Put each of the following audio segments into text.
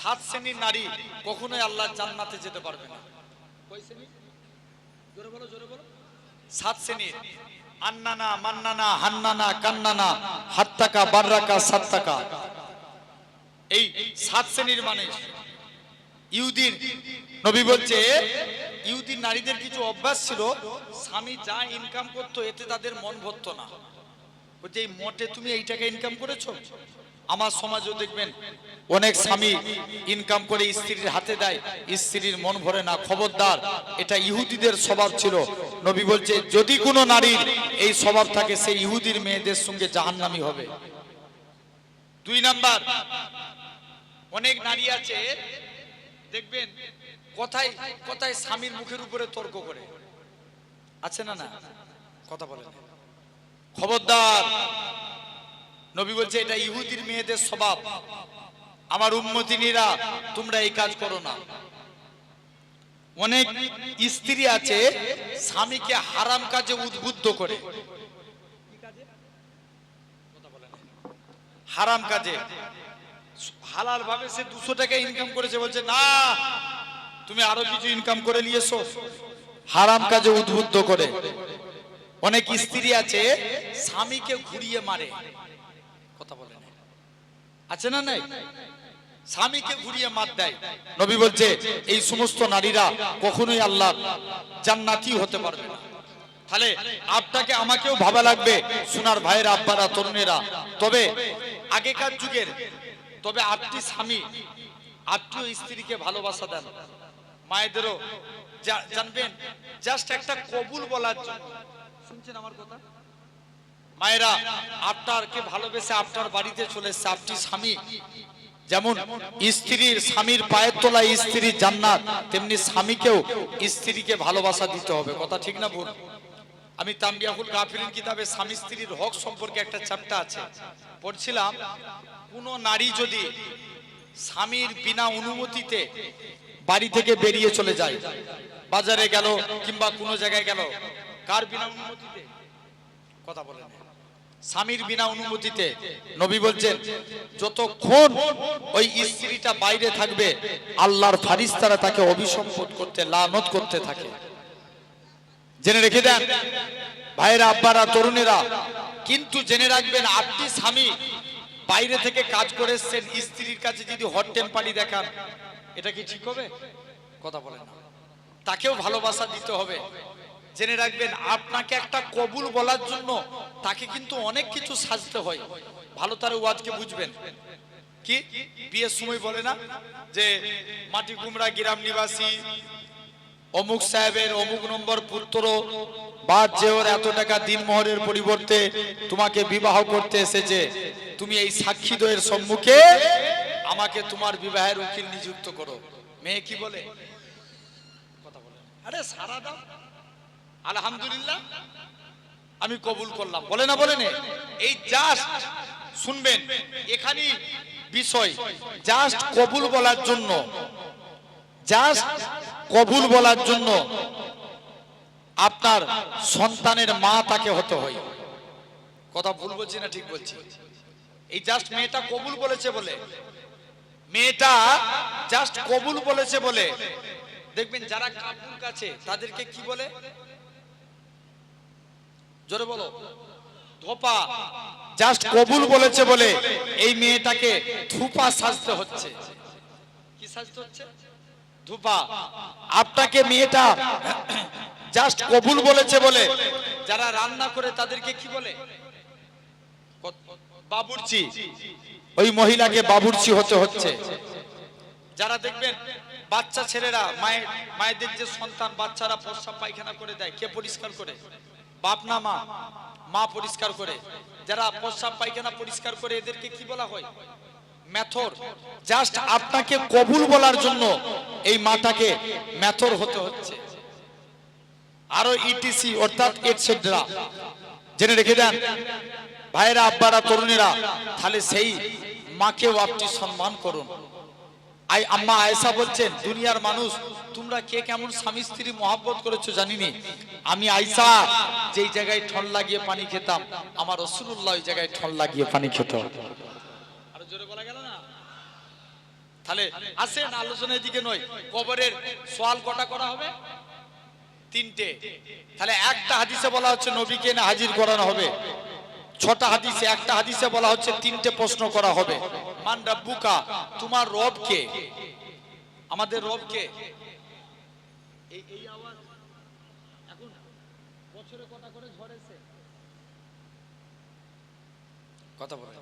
সাত শ্রেণির নারী কখনোই আল্লাহ জান্নাতে যেতে পারবে না। সাত শ্রেণির আন্নানা মান্নানা হান্নানা কান্নানা হাত হাত্তাকা বাররাকা সাত্তাকা। এই সাত শ্রেণির মানুষ ইহুদির নবী বলছে ইহুদির নারীদের কিছু অভ্যাস ছিল স্বামী যা ইনকাম করতো এতে তাদের মন ভরতো না। বলছে এই মোটে তুমি এই টাকা ইনকাম করেছ? আমার সমাজও দেখবেন, অনেক স্বামী ইনকাম করে স্ত্রীর হাতে দেয়, স্ত্রীর মন ভরে না, খবরদার। এটা ইহুদিদের স্বভাব ছিল। নবী বলছে, যদি কোনো নারীর এই স্বভাব থাকে, সেই ইহুদির মেয়েদের সঙ্গে জাহান্নামি হবে। দুই নাম্বার, অনেক নারী আছে, দেখবেন, কথায় কথায় স্বামীর মুখের উপরে তর্ক করে। আছে না না? কথা বলেন। খবরদার নবী বলছে, এটা ইহুদির মেয়েদের স্বভাব। আমার উম্মতিনীরা তোমরা এই কাজ করো না। অনেক স্ত্রী আছে, স্বামীকে হারাম কাজে উদ্বুদ্ধ করে। হারাম কাজে। হালাল ভাবে সে দুশো টাকা ইনকাম করেছে, বলছে, না, তুমি আরও কিছু ইনকাম করে নিয়েছো। হারাম কাজে উদ্বুদ্ধ করে। অনেক স্ত্রী আছে, স্বামীকে ঘুরিয়ে মারে। আছে না নাই? স্বামীকে ঘুরিয়ে মার দেয়। নবী বলছে, এই সমস্ত নারীরা কখনোই আল্লাহ জান্নাতি হতে পারবে না। তাহলে আপনাকে আমাকেও ভাবা লাগবে, সোনার ভাইয়ের, আব্বারা, তরুণেরা। তবে আগেকার যুগের, তবে আপনি স্বামী আত্মীয় স্ত্রীকে ভালোবাসা দেন। মায়েদেরও জানবেন জাস্ট একটা কবুল বলার জন্য। শুনছেন আমার কথা? মায়েরা, আপনারকে ভালোবেসে আপনার বাড়িতে চলে আপনি স্বামী। যেমন স্ত্রীর স্বামীর পায়ের তোলা স্ত্রীর জান্নাত, তেমনি স্বামীকেও স্ত্রীকে ভালোবাসা দিতে হবে। কথা ঠিক না ভুল? আমি তাম্বিয়াহুল গাফিরিন কিতাবে স্বামী স্ত্রীর হক সম্পর্কে একটা চ্যাপ্টার আছে। পড়ছিলাম, কোন নারী যদি স্বামীর বিনা অনুমতিতে বাড়ি থেকে বেরিয়ে চলে যায়, বাজারে গেল কিংবা কোনো জায়গায় গেল, কার বিনা অনুমতিতে? কথা বলেন। স্বামীর বিনা অনুমতিতে নবী বলছেন, যতক্ষণ ওই স্ত্রীটা বাইরে থাকবে, আল্লাহর ফারিস্তারা তাকে অভিসম্পদ করতে, লানত করতে থাকে। জেনে রেখে দেন ভাইরা আব্বারা, তরুণেরা, কিন্তু জেনে রাখবেন আপনি স্বামী বাইরে থেকে কাজ করে এসছেন, স্ত্রীর কাছে যদি হট টেম্পারি দেখান, এটা কি ঠিক হবে? কথা বলেন তাকেও ভালোবাসা দিতে হবে। জেনে রাখবেন, আপনাকে একটা কবুল বলার জন্য তাকে কিন্তু অনেক কিছু সাজতে হয়। ভালো তার ওয়াজকে বুঝবেন। কি? বিয়ের সময় বলে না যে, মাটি কুমড়া, গ্রাম নিবাসী, অমুক সাহেবের অমুক নম্বর পুত্র, বাদ যে ওর এত টাকা দিনমোহরের পরিবর্তে তোমাকে বিবাহ করতে এসেছে, তুমি এই সাক্ষী দ্বয়ের সম্মুখে আমাকে তোমার বিবাহের উকিল নিযুক্ত করো। মেয়ে কি বলে? কথা বলে। আরে সারা দাও। আলহামদুলিল্লাহ, আমি কবুল করলাম। বলে না, বলে এই জাস্ট শুনবেন এখানে বিষয়। জাস্ট কবুল বলার জন্য। জাস্ট কবুল বলার জন্য আপনার সন্তানের মা তাকে হতে হয়। কথা ভুল বলছি না ঠিক বলছি? এই জাস্ট মেয়েটা কবুল বলেছে বলে। মেয়েটা জাস্ট কবুল বলেছে বলে। দেখবেন যারা কাপুর কাছে তাদেরকে কি বলে? জোরে বলো। ধোপা জাস্ট কবুল বলেছে বলে এই মেয়েটাকে থুপা সাজতে হচ্ছে। কি সাজতে হচ্ছে? ধুপা আপনাকে মেয়েটা জাস্ট কবুল বলেছে বলে যারা রান্না করে তাদেরকে কি বলে? বাবুর্চি। ওই মহিলাকে বাবুর্চি হতে হচ্ছে। যারা দেখবেন বাচ্চা ছেলেরা মায়ের মায়েদের যে সন্তান বাচ্চারা প্রস্রাব পায়খানা করে দেয় কে পরিষ্কার করে? বাপ না মা মা পরিষ্কার করে। যারা প্রস্রাব পায়খানা পরিষ্কার করে, এদেরকে কি বলা হয়? মেথর। জাস্ট আপনাকে কবুল বলার জন্য এই মাটাকে মেথর হতে হচ্ছে। আরও ইটিসি অর্থাৎ এটসেট্রা জেনে রেখে দেন ভাইরা আব্বারা, তরুণীরা, তাহলে সেই মাকেও আপনি সম্মান করুন। আই আম্মা আয়েশা বলছেন, দুনিয়ার মানুষ, তোমরা কে কেমন স্বামী স্ত্রী মহাব্বত করেছ জানিনি আমি আয়েশা, যেই জায়গায় ঠন লাগিয়ে পানি খেতাম, আমার রসুল্লাহ ওই জায়গায় ঠন লাগিয়ে পানি খেত। আরও জোরে বলা গেল না? তাহলে আসেন, আলোচনার দিকে নয়, কবরের সোয়াল কটা করা হবে? তিনটে। তাহলে একটা হাদিসে বলা হচ্ছে, নবীকে না হাজির করানো হবে? ছটা হাদিসে একটা হাদিসে বলা হচ্ছে তিনটে প্রশ্ন করা হবে। মান রাব্বুকা তোমার রব কে? আমাদের রব কে? এই এই আওয়াজ এখন বছরে কটা করে ঝড় কথা বলে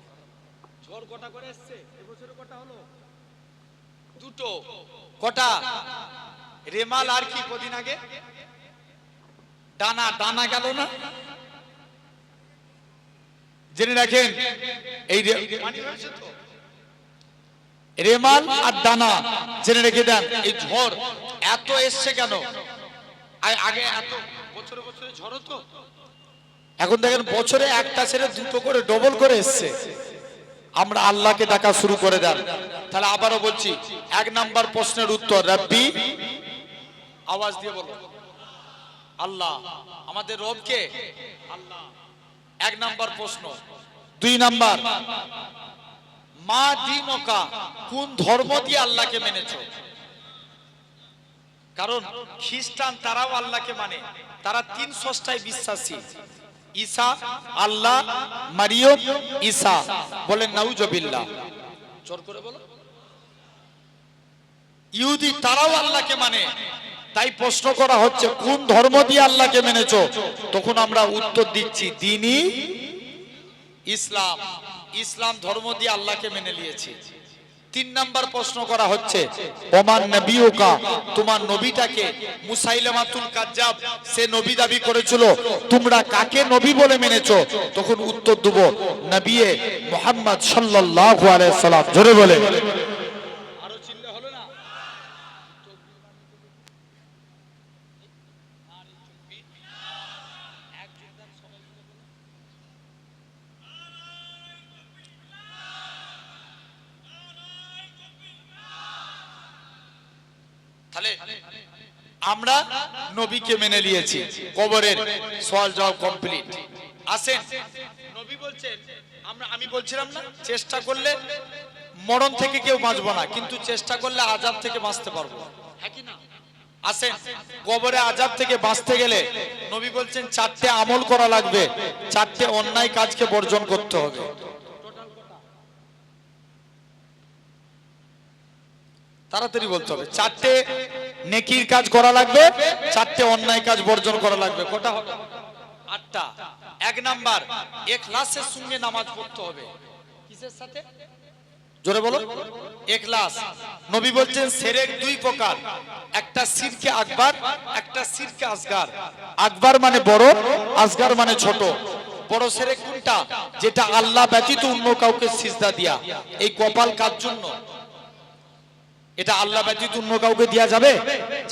ঝড় কটা করে এসছে? এবছরে কটা হলো? দুটো। কটা? রেমাল আর কি কদিন আগে? ডানা ডানা গেল না? জেনে রাখেন, এই রেমাল আর দানা, জেনে রেখে দেন, এই ঝড় এত এসছে কেন? আগে এত, বছরে বছরে ঝড় তো এখন দেখেন বছরে একটা ছেড়ে দুটো করে ডবল করে এসছে। আমরা আল্লাহকে ডাকা শুরু করে দেন। তাহলে আবারও বলছি, এক নাম্বার প্রশ্নের উত্তর, রাব্বি, আওয়াজ দিয়ে বলো। আল্লাহ, আমাদের রবকে? আল্লাহ। এক নাম্বার প্রশ্ন। দুই নাম্বার, মা দিনকা কোন ধর্ম দিয়ে আল্লাহকে মেনেছো? কারণ খ্রিস্টান তারাও আল্লাহকে মানে। তারা তিন ষষ্ঠায় বিশ্বাসী। ঈসা, আল্লাহ, মারিয়ম, ঈসা। বলেন নাউজবিল্লাহ জোর করে বলো। ইহুদি তারাও আল্লাহকে মানে। তাই প্রশ্ন করা হচ্ছে, কোন ধর্ম দিয়ে আল্লাহকে মেনেছো? তখন আমরা উত্তর দিচ্ছি, দিনই ইসলাম। ইসলাম ধর্ম দিয়ে আল্লাহকে মেনে নিয়েছি। তিন নাম্বার প্রশ্ন করা হচ্ছে, ওমান নবিউকা, তোমার নবীটাকে মুসাইলামাতুল কাজ্জাব, সে নবী দাবি করেছিল, তোমরা কাকে নবী বলে মেনেছো? তখন উত্তর দেব, নবিয়ে মোহাম্মদ সাল্লাল্লাহু আলাইহি সাল্লাম জোরে বলে আমরা নবীকে মেনে নিয়েছি। কবরের সওয়াল জবাব কমপ্লিট আসেন। নবী বলছেন আমরা আমি বলছিলাম না চেষ্টা করলে মরণ থেকে কেউ বাঁচবো না কিন্তু চেষ্টা করলে আজাব থেকে বাঁচতে পারব। হ্যাঁ কি না? আসেন। কবরে আজাব থেকে বাঁচতে গেলে নবী বলছেন চারটে আমল করা লাগবে চারটে অন্যায় কাজকে বর্জন করতে হবে। তাড়াতাড়ি বলতে হবে। চারটে নেকির কাজ করা লাগবে, চারটে অন্যায় কাজ বর্জন করা লাগবে। কটা হবে? আটটা। এক নাম্বার, এখলাসের সঙ্গে নামাজ পড়তে হবে। কিসের সাথে? জোরে বলো। এখলাস। নবী বলছেন, সেরেক দুই প্রকার। একটা সিরকে আকবার, একটা সিরকে আসগার। আকবার মানে বড়, আসগার মানে ছোট। বড় সেরেক কোনটা? যেটা আল্লাহ ব্যতীত অন্য কাউকে সিজদা দিয়া। এই কপাল কার জন্য? এটা আল্লাহ ব্যতীত অন্য কাউকে দেয়া যাবে?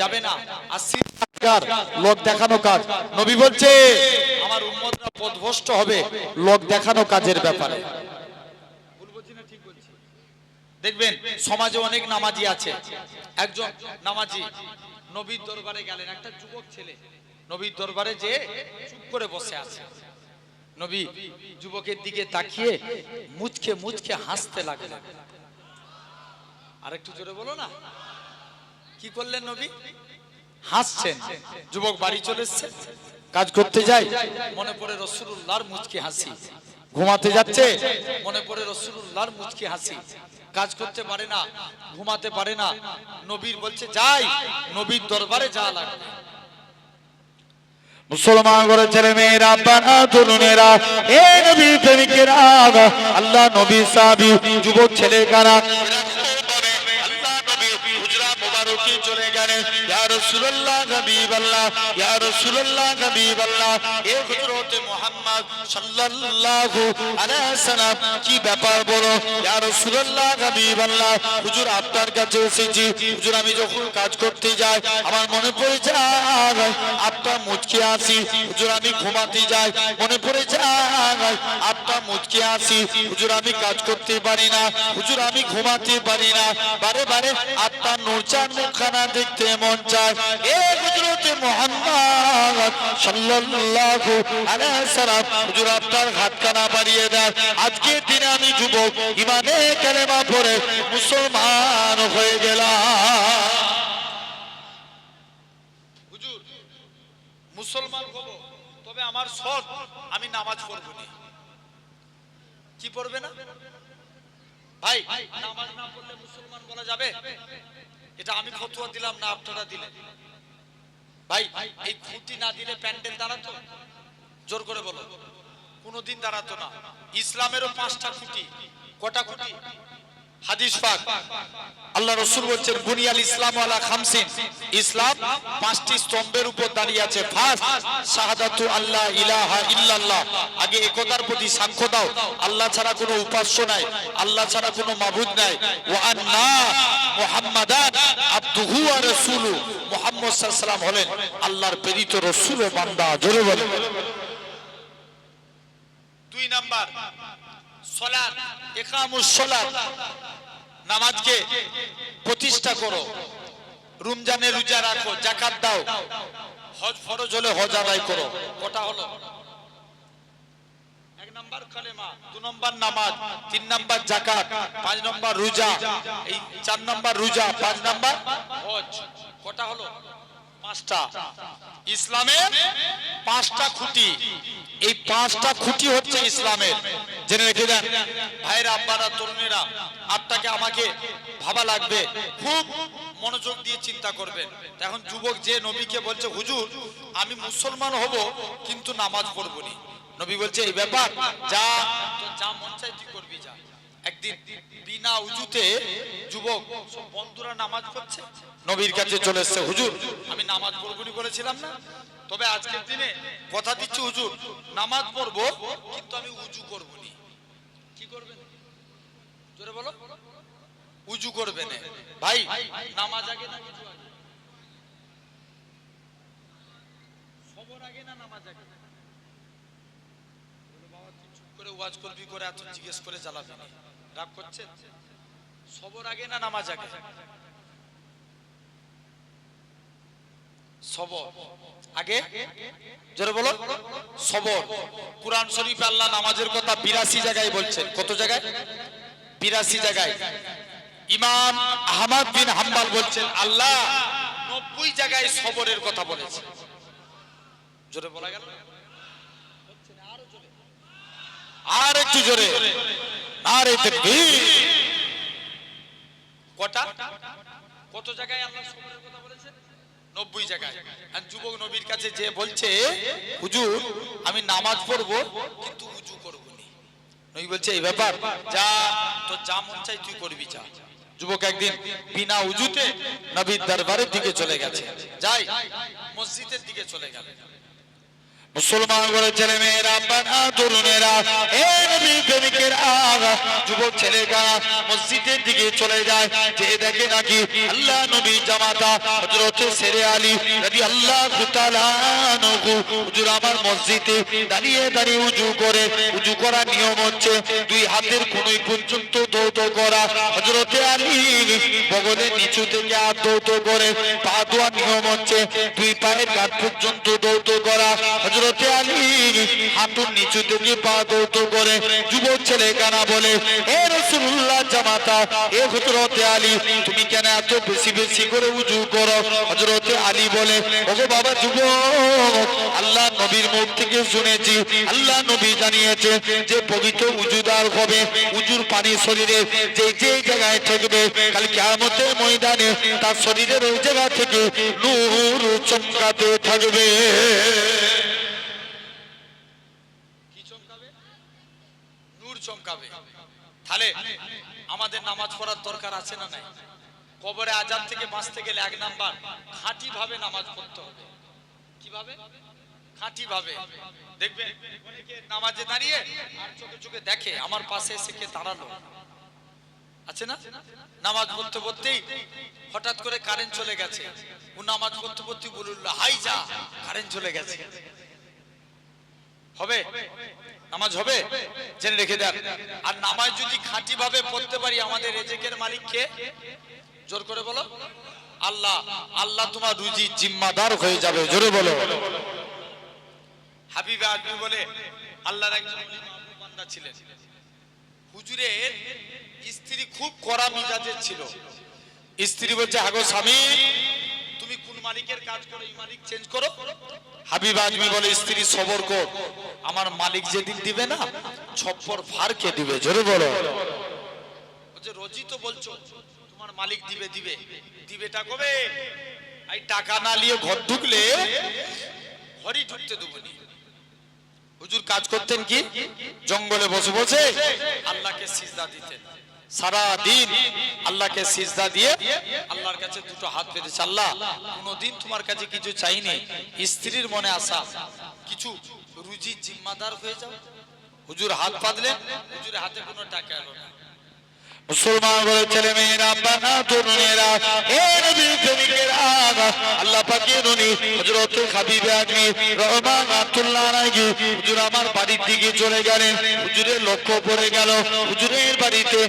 যাবে না। আর সিজদার লোক দেখানো কাজ। নবী বলছে, আমার উম্মতরা পথভ্রষ্ট হবে লোক দেখানো কাজের ব্যাপারে। দেখবেন, সমাজে অনেক নামাজি আছে। একজন নামাজি, নবীর দরবারে গেলেন। একটা যুবক ছেলে, নবীর দরবারে যে চুপ করে বসে আছে। নবী যুবকের দিকে তাকিয়ে মুচকে মুচকে হাসতে লাগলেন। আরেকটু জোরে বলো না। কি করলেন নবী? হাসছেন। যুবক বাড়ি চলে এসছে। কাজ করতে যায়। মনে পড়ে রসুল্লাহর মুচকি হাসি। ঘুমাতে যাচ্ছে। মনে পড়ে রসুল্লাহর মুচকি হাসি। কাজ করতে পারে না ঘুমাতে পারে না। নবীর বলছে যাই নবীর দরবারে যা লাগবে। মুসলমান করে ছেলে মেয়েরা বানা তরুণেরা এ নবী প্রেমিকেরা আল্লাহ নবী সাহাবী যুবক ছেলে কারা? রাসূলুল্লাহ, হাবিবাল্লাহ, ইয়া রাসূলুল্লাহ, হাবিবাল্লাহ। এ হযরত মুহাম্মদ সাল্লাল্লাহু আলাইহি সাল্লাম কি ব্যাপার বলো? ইয়া রাসূলুল্লাহ, হাবিবাল্লাহ। হুজুর, আপনার কাছে এসেছি। হুজুর, আমি যখন কাজ করতে যাই, আমার মনে পড়ে যায়, আপনার মুচকে আসি হুজুর, আমি ঘুমাতে যাই, মনে পড়ে যায়, আপনার মুচকে আসি হুজুর, আমি কাজ করতে পারি না। হুজুর, আমি ঘুমাতে পারি না। বারে বারে আপনার নূরচান মুখখানা দেখতে মন চায়। মুসলমান হয়ে গেলাম। তবে আমার শর্ত, আমি নামাজ পড়ব না। কি পড়বে না? ভাই, নামাজ না পড়লে মুসলমান বলা যাবে? এটা আমি ফতুয়া দিলাম না আপনারা দিলেন? ভাই, এই খুঁটি না দিলে প্যান্ডেল দাঁড়াতো? জোর করে বলো। কোনোদিন দাঁড়াতো না। ইসলামেরও পাঁচটা খুঁটি। কটা খুঁটি? হাদিস পাক। আল্লাহ রসুল বলছেন, বুনিয়াল ইসলাম আলা খামসিন। ইসলাম পাঁচটি স্তম্ভের উপর দাঁড়িয়ে আছে। ফার্স্ট, শাহাদাতু আল্লাহ ইলাহা ইল্লাল্লাহ। আগে একতার প্রতি সাক্ষ্য দাও। আল্লাহ ছাড়া কোনো উপাস্য নাই। আল্লাহ ছাড়া কোনো মাবুদ নাই। ওয়া আন্না মুহাম্মাদান আবদুহু ওয়া রাসূলু। মুহাম্মদ সাল্লাল্লাহু আলাইহি ওয়াসাল্লাম হলেন আল্লাহর প্রেরিত রাসূল ও বান্দা। জোরে বলেন। দুই নাম্বার সলাত একামুস সলাত নামাজকে প্রতিষ্ঠা করো। রমজানে রোজা রাখো জাকাত দাও। হজ ফরজ হলে হজ আদায় করো। কটা হলো? দু নম্বর নামাজ, তিন নাম্বার জাকাত পাঁচ নাম্বার রোজা, এই চার নাম্বার রোজা, পাঁচ নাম্বার হজ। কটা হলো? ইসলামের পাঁচটা খুঁটি। এই পাঁচটা খুঁটি হচ্ছে ইসলামের। জেনে রেখে দেন, ভাইরা, আব্বারা, তরুণীরা, আপনাকে আমাকে ভাবা লাগবে, খুব মনোযোগ দিয়ে চিন্তা করবেন। এখন যুবক যে নবীকে বলছে, হুজুর, আমি মুসলমান হব, কিন্তু নামাজ পড়ব নি। নবী বলছে, এই ব্যাপার, যা যা মন চাই তুই করবি, যা। একদিন বিনা উজুতে যুবক সব বন্ধুরা নামাজ পড়ছে? নবীর কাছে চলে এসছে হুজুর আমি নামাজ পড়বনি বলেছিলাম না। তবে আজকের দিনে কথা দিচ্ছি হুজুর নামাজ পড়ব কিন্তু আমি উজু করবনি। কি করবেন? জোরে বলো। উজু করবে না ভাই নামাজ আগে না উজু আগে? সবর আগে না নামাজ আগে? বাবা তুই চুপ করে ওয়াজ করবি করে এত জিজ্ঞেস করে চালাবি না। রাগ করছে সবর আগে না নামাজ আগে? আল্লাহ নামাজের কথা বিরাশি জায়গায় বলছেন। কত জায়গায়? বিরাশি জায়গায়। ইমাম হাম্বাল বলছেন, আল্লাহ নব্বই জায়গায় সবরের কথা বলেছে জোরে বলা গেল? আর একটু জোরে। এই তাকবীর। কটা? কত জায়গায় আল্লাহ সবরের কথা বলেছেন? নব্বই জায়গায়। আর যুবক নবীর কাছে যে বলছে, হুজুর, আমি নামাজ পড়ব, কিন্তু উজু করব নি নবী বলছে, এই ব্যাপার, যা তো যা মন চাই তুই করবি, যা। যুবক একদিন বিনা উজুতে নবীর দরবারের দিকে চলে গেছে। যাই, মসজিদের দিকে চলে গেল। মুসলমান ছেলে মেয়েরা বানা তরুণেরা প্রেমিকেরা যুবক ছেলেরা মসজিদের দিকে চলে যায়। যে দেখে নাকি আল্লাহ নবী জামাতা হযরত সেরে আলী নবী আল্লাহ হুজুর আমার মসজিদে দাঁড়িয়ে দাঁড়িয়ে উজু করে, উজু করার নিয়ম হচ্ছে দুই হাতের কোনই পর্যন্ত দৌত করা। হযরত আলী বগলের নিচু থেকে হাত দৌত করে, পা ধোয়ার নিয়ম হচ্ছে দুই পায়ের গাঁট পর্যন্ত দৌত করা। হযরত আলী হাঁটুর নিচু থেকে পা দৌত করে যুবক ছেলে কানা বলে, এ রাসূলুল্লাহ জামাতা, এ হযরত আলী, তুমি কেন এত বেশি বেশি করে উজু করো? হজরতে আলী বলে, ওগো বাবা যুবক, আল্লাহ নবীর মুখ থেকে শুনেছি, আল্লাহ নবী জানিয়েছে যে পবিত্র উজুদার হবে, উজুর পানি শরীরে যে যে জায়গায় থাকবে, কাল কিয়ামতের ময়দানে তার শরীরের ওই জায়গা থেকে নূর চমকাতে থাকবে। নূর চমকাবে। তাহলে আমাদের নামাজ পড়ার দরকার আছে না নাই? কবরে আজাব থেকে বাঁচতে গেলে এক নাম্বার খাঁটি ভাবে নামাজ পড়তে হবে। কীভাবে? নামাজে দাঁড়িয়ে চোখে চোখে দেখে, আমার পাশে এসে দাঁড়াল? আছে নামাজ পড়তে পড়তেই হঠাৎ করে কারেন্ট চলে গেছে। ও নামাজ পড়তে পড়তে বলল, হাই যা কারেন্ট চলে গেছে। হবে? নামাজ হবে? জেনে রেখে দেন। আর নামাজ যদি খাঁটি ভাবে পড়তে পারি আমাদের রেজেকের মালিককে, জোর করে বলো। আল্লাহ আল্লাহ তোমার রুজি জিম্মাদার হয়ে যাবে, জোরে বলো। হাবিবে আজমি বলে, আল্লাহর একজন বান্দা ছিলেন। হুজুরের স্ত্রী খুব কড়া মিজাজের ছিল। স্ত্রী বলছে হাগো স্বামী মালিকের কাজ করো মালিক চেঞ্জ করো। হাবিব আজমি বলে, স্ত্রী, সবর কর। আমার মালিক যেদিন দিবে না, ছপ্পর ফার কে দিবে। জোরে বলো। বলছে রোজই তো বলছো, তোমার মালিক দিবে দিবে। দিবেটা কবে? এই টাকা না নিয়ে ঘর ঢুকলে ঘরই ঢুকতে দেবো হুজুর কাজ করতেন কি? জঙ্গলে বসে বসে আল্লাহকে সিজদা দিতেন। সারা দিন আল্লাহকে সিজদা দিয়ে আল্লাহর কাছে দুটো হাত পেতেছে আল্লাহ, কোনদিন তোমার কাছে কিছু চাইনি। স্ত্রীর মনে আসা কিছু রুজি জিম্মাদার হয়ে যাও। হুজুর হাত পাতলে হুজুরের হাতে কোনো টাকা এলো না। মুসলমান বলে ছেলে মেয়েরা বানা তরুণেরা আল্লাহ হাবিবে আজমি রহমাতুল্লাহ আলাইহি, হুজুর আমার বাড়ির দিকে চলে গেলেন, হুজুরের লক্ষ্য পড়ে গেল, হুজুরের বাড়িতে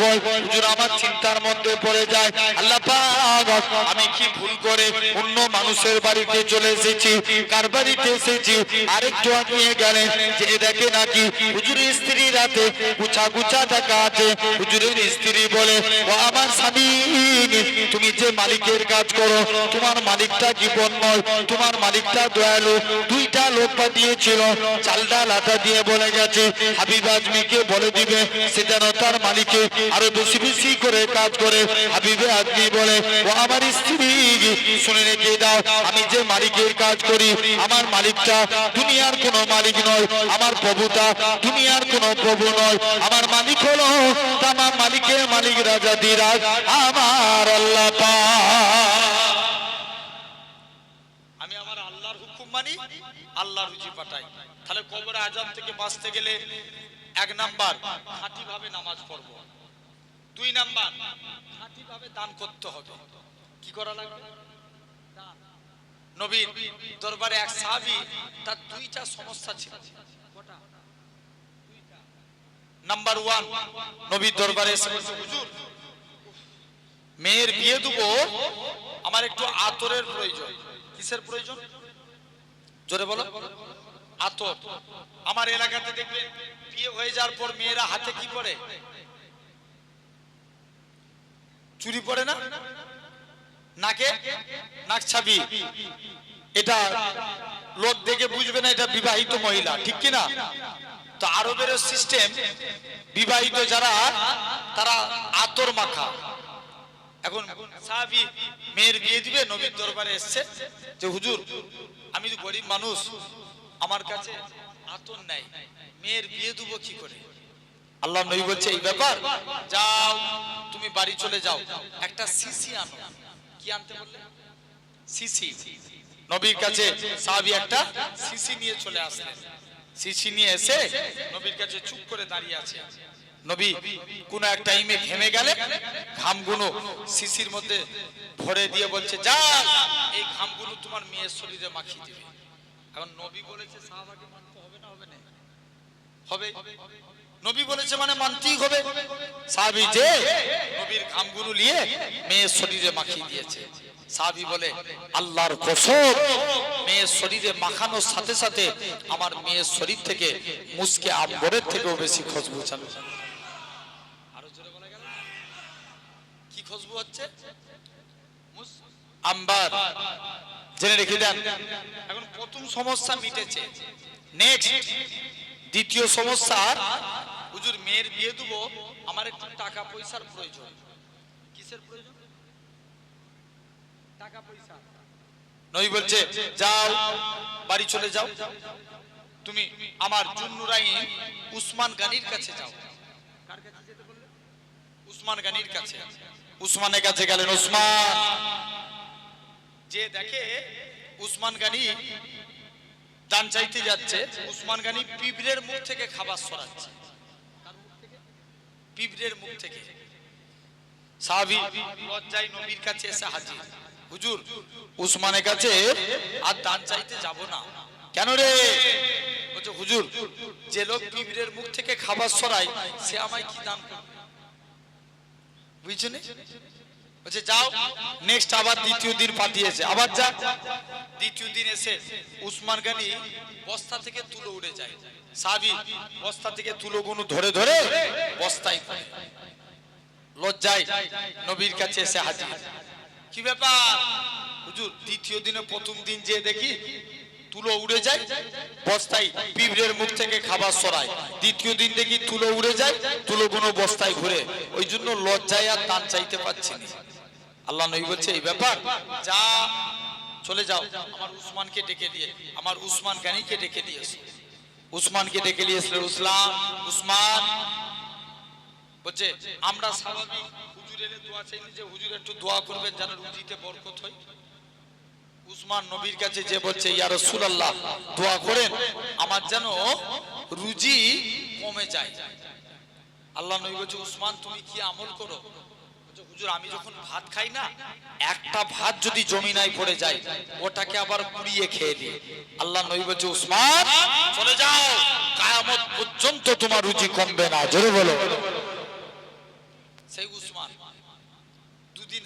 হয়, হুজুর আমার চিন্তার মধ্যে পড়ে যায়, আল্লাহ পাক, আমি কি ভুল করে অন্য মানুষের বাড়িতে চলে এসেছি, কার বাড়িতে এসেছি, আরেকটু আগিয়ে গেলেন, যে দেখে নাকি হুজুরের স্ত্রী রাতে গুছা গুছা টাকা আছে হুজুরের স্ত্রী বলে, ও আমার স্বামী, তুমি যে মালিকের কাজ করো, তোমার মালিকটা জীবন নয়, তোমার মালিকটা দয়ালু, দুইটা লোক পাঠিয়েছিল চাল ডাল আটা দিয়ে বলে গেছে, হাবিব আজমিকে বলে দিবে, সে যেন তার মালিকে আরও বেশি বেশি করে কাজ করে। হাবিবে আজমি বলে, ও আমার স্ত্রী, শুনে রেখে দাও, আমি যে মালিকের কাজ করি, আমার মালিকটা দুনিয়ার কোনো মালিক নয়, আমার প্রভুটা দুনিয়ার কোনো প্রভু নয়, আমার মালিক হলো তামা মালিকের মালিক রাজা দিরাজ, আমার আল্লাহ। আমি আমার আল্লাহর হুকুম মানি, আল্লাহর রুজি পাঠাই তাহলে কবরে আজাব থেকে বাঁচতে গেলে এক নাম্বার খাঁটি ভাবে নামাজ পড়ব দুই নাম্বার খাঁটি ভাবে দান করতে হবে কি করা লাগবে। নবীর দরবারে এক সাহাবী, তার দুইটা সমস্যা ছিল। নাম্বার ওয়ান নবীর দরবারে মেয়ের বিয়ে দেবো, আমার একটু আতরের প্রয়োজন। কিসের প্রয়োজন? জোরে বলো। আতর। আমার এলাকাতে দেখবে বিয়ে হয়ে যাওয়ার পর মেয়েরা হাতে কি পরে? চুরি পরে না? নাকে? নাক ছাবি। এটা লোক দেখে বুঝবে না, এটা বিবাহিত মহিলা, ঠিক কি না তো আরবের সিস্টেম বিবাহিত যারা, তারা আতর মাখা। এখন সাহাবি মেয়ের বিয়ে দিবে, নবীর দরবারে এসছে যে, হুজুর, আমি তো গরিব মানুষ, আমার কাছে আতর নাই, মেয়ের বিয়ে দেবো কি করে? আল্লাহ নবী বলছে, এই ব্যাপার, যাও, তুমি বাড়ি চলে যাও, একটা সিসি আনো। কি আনতে বললে সিসি নবীর কাছে সাহাবি একটা সিসি নিয়ে চলে আসলেন। সিসি নিয়ে এসে নবীর কাছে চুপ করে দাঁড়িয়ে আছে। নবী, কোন এক টাইমে ঘেমে গেলে ঘামগুলো সিসির মধ্যে ভরে দিয়ে বলছে, যা, এই ঘামগুলো তোমার মেয়ের শরীরে মাখিয়ে দিবে। এখন নবী বলেছে, সাহাবাকে মানতে হবে না হবে না? হবে। নবী বলেছে মানে মানতেই হবে। সাহাবি যে নবীর ঘামগুলো নিয়ে মেয়ের শরীরে মাখিয়ে দিয়েছে। সাহাবি বলে আল্লাহর কসম মেয়ের শরীরে মাখানোর সাথে সাথে আমার মেয়ের শরীর থেকে মুসকে আম্বরের থেকেও বেশি খুশবু চালু আরও জোরে বলা গেল কি হচ্ছে? আম্বার। জেনে রেখে দেন এখন প্রথম সমস্যা মিটেছে। নেক্সট দ্বিতীয় সমস্যা হুজুর মেয়ের বিয়ে দেবো আমার একটু টাকা পয়সার প্রয়োজন। কিসের প্রয়োজন? নই বলছে যাও বাড়ি চলে যাও। তুমি আমার জুন্নুরাইন উসমান গানির কাছে যাও। উসমান গানির কাছে। উসমানের কাছে গেলেন উসমান। যে দেখে উসমান গানি দান চাইতে যাচ্ছে উসমান গানি পিঁপড়ের মুখ থেকে খাবার সরাচ্ছে। কার মুখ থেকে? পিঁপড়ের মুখ থেকে। সাহাবি লজ্জায় নবীর কাছে এসে হাজির। হুজুর উসমানের কাছে আর দান চাইতে যাব না। কেন রে? বলছে হুজুর যে লোক পিঁপড়ের মুখ থেকে খাবার সরায় সে আমায় কি দান করবে? বুঝছেন? বলছে যাও নেক্সট আবার দ্বিতীয় দিন পাঠিয়েছে। আবার যা। দ্বিতীয় দিন এসে উসমান গানি বস্তা থেকে তুলো উড়ে যায়। সাবি বস্তা থেকে তুলো গুলো ধরে ধরে বস্তায় লজ্জায় নবীর কাছে এসে হাজির। কি ব্যাপার? হুজুর, দ্বিতীয় দিনে প্রথম দিন যে দেখি তুলো উড়ে যায়, বস্তায় পিঁপড়ের মুখ থেকে খাবার সরায়। দ্বিতীয় দিন দেখি তুলো উড়ে যায় তুলোগুলো বস্তায় ঘুরে। ওই জন্য লজ্জায় আর দান চাইতে পারছি না। আল্লাহ নবী বলছে, এই ব্যাপার, যা, চলে যাও। আমার উসমানকে ডেকে দিয়ে, আমার উসমান গানিকে ডেকে দিয়েছে উসমানকে ডেকে নিয়েছিলেন উসলাম উসমান। বলছে, আমরা স্বাভাবিক দোয়া যে হুজুর একটু দোয়া করবেন যেন রুজিতে বরকত হয়। উসমান নবীর কাছে যে বলছে, ইয়া রাসূলুল্লাহ, দোয়া করেন, আমার যেন রুজি কমে যায়। আল্লাহ নবী বলছে, উসমান, তুমি কি আমল করো? হুজুর, আমি যখন ভাত খাই না, একটা ভাত যদি জমিনায় পড়ে যায়, ওটাকে আবার কুড়িয়ে খেয়ে দিই আল্লাহ নবী বলছে, উসমান, চলে যাও, কায়ামত পর্যন্ত তোমার রুচি কমবে না। জোরে বলো। সেই উসমান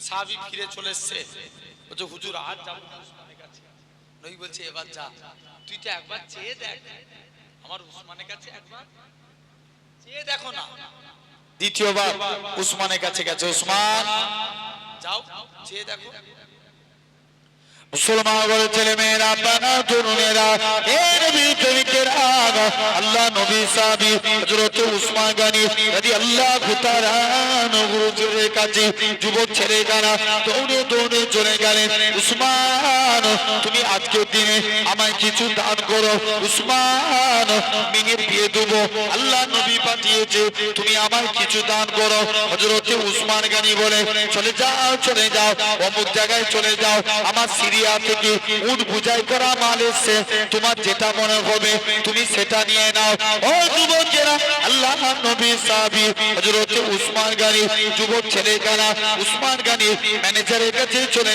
সাহাবি ফিরে চলে এসছে। বলছে হুজুর আর যাব না উসমানের কাছে। নবী বলছে এবার যা তুই তো একবার চেয়ে দেখ। আমার উসমানের কাছে একবার চেয়ে দেখো না। দ্বিতীয়বার উসমানের কাছে গেছে উসমান যাও চেয়ে দেখো। মুসলমান বলে ছেলে মেয়েরা বানা তরুণেরা এ আল্লাহ নবী সাহাবি হযরত উসমান গানি রাদি আল্লাহ তাআলা নবুজুরের কাছে যুবক ছেলে গানা দৌড়ে দৌড়ে চলে গেলেন, উসমান, তুমি আজকের দিনে আমায় কিছু দান করো। উসমান মেয়ের বিয়ে দেবো। আল্লাহ পাঠিয়েছে তুমি আমায় কিছু দান করো। হযরত উসমান গানি বলে, চলে যাও চলে যাও, অমুক জায়গায় চলে যাও। আমার সিরিয়া থেকে উট বুঝাই করা মাল এসছে। তোমার যেটা মনে হবে, তুমি সেটা নিয়ে নাও। ও আল্লাহ নবী সাহাবী, হযরত উসমান গানি, যুবক ছেলে গানা উসমান গানি ম্যানেজারের কাছে চলে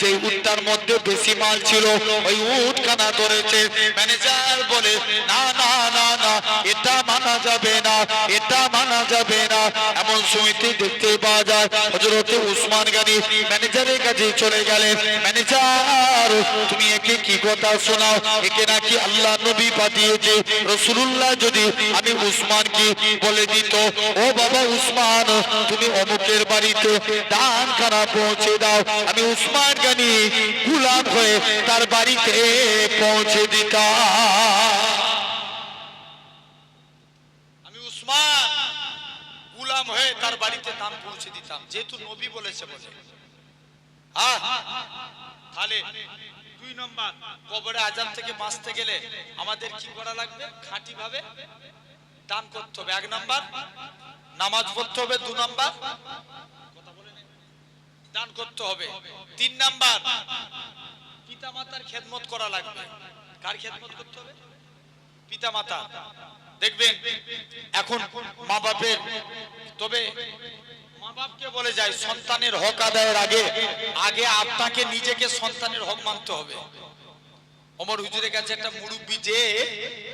যে উটটার মধ্যে বেশি মাল ছিল, ওই উট খানা ধরেছে। ম্যানেজার বলে, না না না না, এটা মানা যাবে না। এটা মানা যাবে না। এমন সমিতি দেখতে পাওয়া যায়। হজরতে উসমান গানি ম্যানেজারের কাছে চলে গেলেন। ম্যানেজার তুমি একে কি কথা শোনাও? একে নাকি আল্লাহ নবী পাঠিয়েছে? রসুল্লাহ যদি আমি উসমান কি বলে দিত, ও বাবা উসমান, তুমি অমুকের বাড়িতে দান খানা পৌঁছে দাও। আমি উসমান গানি গুলাম হয়ে তার বাড়িতে পৌঁছে দিতাম আমি উসমান গুলাম হয়ে তার বাড়িতে দাম পৌঁছে দিতাম, যেহেতু নবী বলেছে বলে। তাহলে দুই নম্বর, কবরে আজান থেকে বাঁচতে গেলে আমাদের কি করা লাগবে? খাঁটি ভাবে দান করতে হবে। এক নাম্বার, নামাজ পড়তে হবে, দু নাম্বার। দান করতে হবে। তিন নাম্বার পিতা মাতার খেদমত করা লাগবে। কার খেদমত করতে হবে? পিতা মাতা দেখবেন এখন মা বাপের তবে মা বাপকে বলে যায় সন্তানের হক আদায়ের আগে আগে আপনাকে নিজেকে সন্তানের হক মানতে হবে। অমর হুজুরের কাছে একটা মুরব্বি যে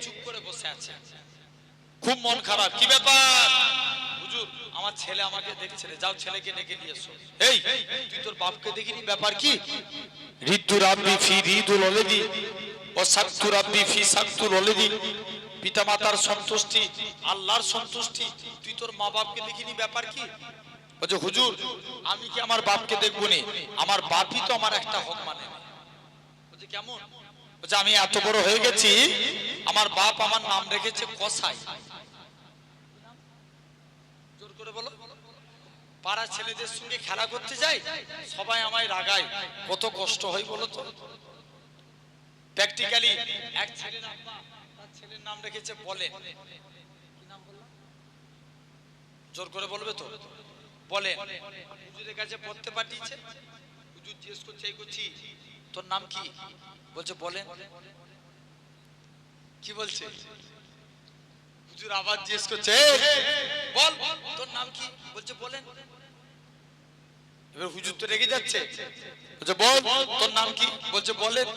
চুপ করে বসে আছে। খুব মন খারাপ। কি ব্যাপার? হুজুর আমার ছেলে আমাকে দেখছে রে, যাও ছেলেকে ডেকে নিয়ে এসো। এই তুই তোর বাপকে দেখিনি? ব্যাপার কি? ঋতু রাব্বি ফি ঋদুল ওলেদি ও সাক্তু রাব্বি ফি সাক্তুল ওলেদি পিতা মাতার সন্তুষ্টি, আল্লাহর সন্তুষ্টি। তুই তোর মা বাপকে দেখিনি, ব্যাপার কি? বলছে, হুজুর, আমি কি আমার বাপকে দেখব নি? আমার বাপই তো আমার একটা হক মানে বলছে, কেমন? বলছে, আমি এত বড় হয়ে গেছি, আমার বাপ আমার নাম রেখেছে কসাই। জোর করে বলো। পাড়া ছেলেদের সঙ্গে খেলা করতে যাই, সবাই আমায় রাগায়, কত কষ্ট হয় বলো তো? প্র্যাকটিক্যালি এক ছেলের নাম রেখেছে বলে। কি নাম বললাম? জোর করে বলবে তো? বলে। হুজুরের কাছে পড়তে পাঠিয়েছে। হুজুর জিজ্ঞেস করছে এই করছি তোর নাম কি? বলছে বলেন কি বলছে? হুজুর আবার জিজ্ঞেস করছে বল তোর নাম কি? বলছে বলেন এবার হুজুর তো রেগে যাচ্ছে। বলছে বল তোর নাম কি? বলছে বলেন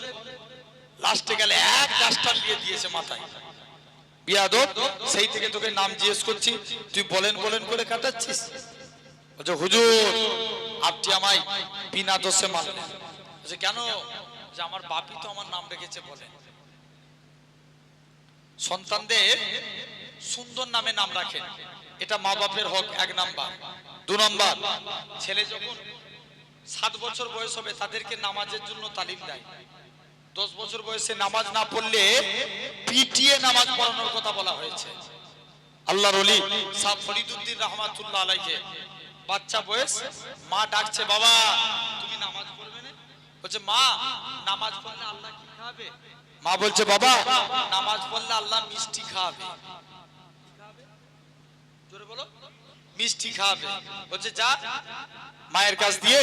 লাস্টে গেলে এক ডাস্টার দিয়ে দিয়েছে মাথায়। বিয়াদব, সেই থেকে তোকে নাম জিজ্ঞেস করছি, তুই বলেন বলেন করে কাটাচ্ছিস? বলছে, হুজুর, আপনি আমায় বিনা দোষে মারলেন। বলছে, কেন? যে আমার বাপি তো আমার নাম রেখেছে বলেন সন্তানদের সুন্দর নামে নাম রাখেন। এটা মা বাপের হক, এক নাম্বার। দু নম্বর, ছেলে যখন সাত বছর বয়স হবে, তাদেরকে নামাজের জন্য তালিম দেয়। দশ বছর বয়সে নামাজ না পড়লে পিটিয়ে নামাজ পড়ানোর কথা বলা হয়েছে। আল্লাহ রলি সাহ ফরিদুদ্দিন রহমাতুল্লাহ আলাইকে, বাচ্চা বয়স, মা ডাকছে, বাবা, তুমি নামাজ পড়বে না? বলছে, মা, নামাজ পড়লে আল্লাহ কি খাবে? মা বলছে, বাবা, নামাজ পড়লে আল্লাহ মিষ্টি খাবে। জোরে বলো, মিষ্টি খাবে। বলছে, যা মায়ের কাছ দিয়ে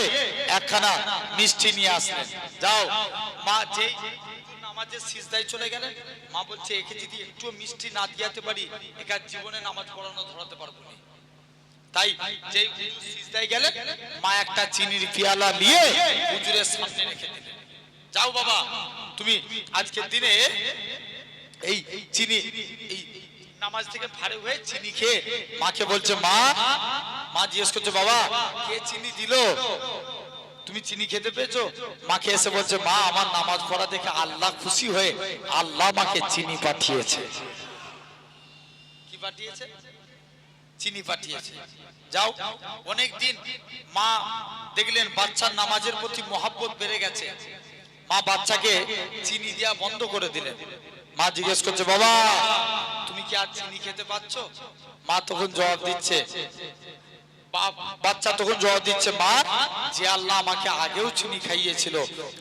একখানা মিষ্টি নিয়ে আসলেন। যাও। মা গেলেন। মা বলছে যদি একটু মিষ্টি না পারি জীবনে নামাজ পড়ানো মা একটা চিনির নিয়ে হুজুরের যাও বাবা, তুমি আজকের দিনে এই চিনি এই নামাজ থেকে ফাড়ে হয়ে চিনি খেয়ে মাকে বলছে, মা মা জিজ্ঞেস করছে, বাবা, কে চিনি দিল? তুমি চিনি খেতে পেয়েছ? মাকে এসে বলছে, মা, আমার নামাজ পড়া দেখে আল্লাহ খুশি হয়ে আল্লাহ মাকে চিনি পাঠিয়েছে। কি পাঠিয়েছে? চিনি পাঠিয়েছে। যাও অনেক দিন মা দেখলেন বাচ্চার নামাজের প্রতি মহাব্বত বেড়ে গেছে। মা বাচ্চাকে চিনি দেওয়া বন্ধ করে দিলেন। মা জিজ্ঞেস করছে, বাবা, তুমি কি আর চিনি খেতে পাচ্ছ মা তখন জবাব দিচ্ছে বাচ্চা তখন জবাব দিচ্ছে, মা, যে আল্লাহ আমাকে আগেও চিনি খাইয়েছিল,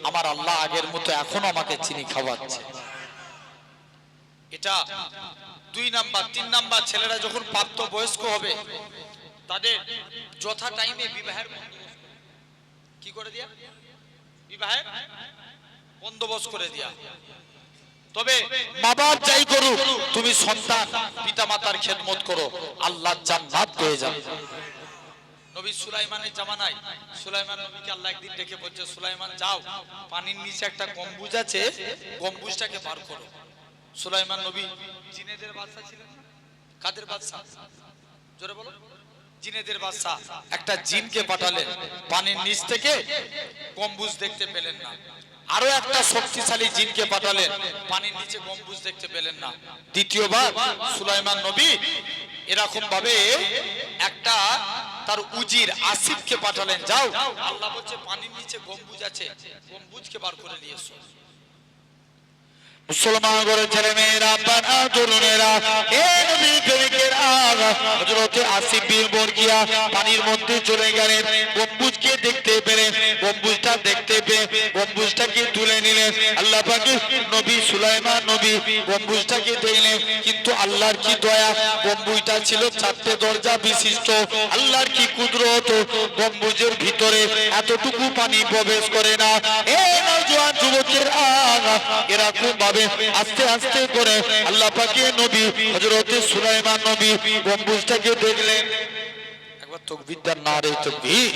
আমার আল্লাহ আগের মতো এখনও আমাকে চিনি খাওয়াচ্ছে। এটা দুই নাম্বার। তিন নাম্বার, ছেলেরা যখন প্রাপ্ত বয়স্ক হবে, তাদের যথা টাইমে বিবাহের। কি করে দিয়া? বিবাহের বন্দোবস্ত করে দিয়া। তবে মা বাপ যাই করুক, তুমি সন্তান পিতা মাতার খেদমত করো, আল্লাহ জান্নাত পেয়ে যাবে। নবী সুলাইমানের জামানায়। সুলাইমান নবীকে আল্লাহ একদিন ডেকে বলছে, সুলাইমান, যাও। পানির নিচে একটা গম্বুজ আছে, গম্বুজটাকে বার করো। সুলাইমান নবী, জিনেদের বাদশা ছিলেন কাদের বাদশা জোরে বলো। জিনেদের বাদশা একটা জিনকে পাঠালেন। পানির নিচ থেকে গম্বুজ দেখতে পেলেন না। আরও একটা শক্তিশালী জিনকে পাঠালেন। পানির নিচে গম্বুজ দেখতে পেলেন না। দ্বিতীয়বার, সুলাইমান নবী এরকম ভাবে একটা তার উজির আসিফকে পাঠালেন। যাও। আল্লাহ বলছে পানির নিচে গম্বুজ আছে। গম্বুজকে বার করে নিয়ে এসো। মুসলমান করে ছেলে মেয়েরা পানা তরুণেরা এ নবী প্রেমিকেরা হযরতে আসিফ বিন বরকিয়া পানির মধ্যে চলে গেলেন। গম্বুজকে দেখতে পেলেন। গম্বুজটা দেখতে পেয়ে গম্বুজটাকে তুলে নিলেন। আল্লাহ নবী নবী গম্বুজটাকে কিন্তু আল্লাহর কি দয়া? গম্বুজটা ছিল চারটে দরজা বিশিষ্ট। আল্লাহর কি কুদরত? গম্বুজের ভিতরে এতটুকু পানি প্রবেশ করে না। এ নওজোয়ান যুবকের এরকম ভাবে আস্তে আস্তে করে আল্লাহ পাকে নবী হযরতে সুলাইমান নবী গম্বুজটাকে দেখলেন। একবার তকবির না রে তকবির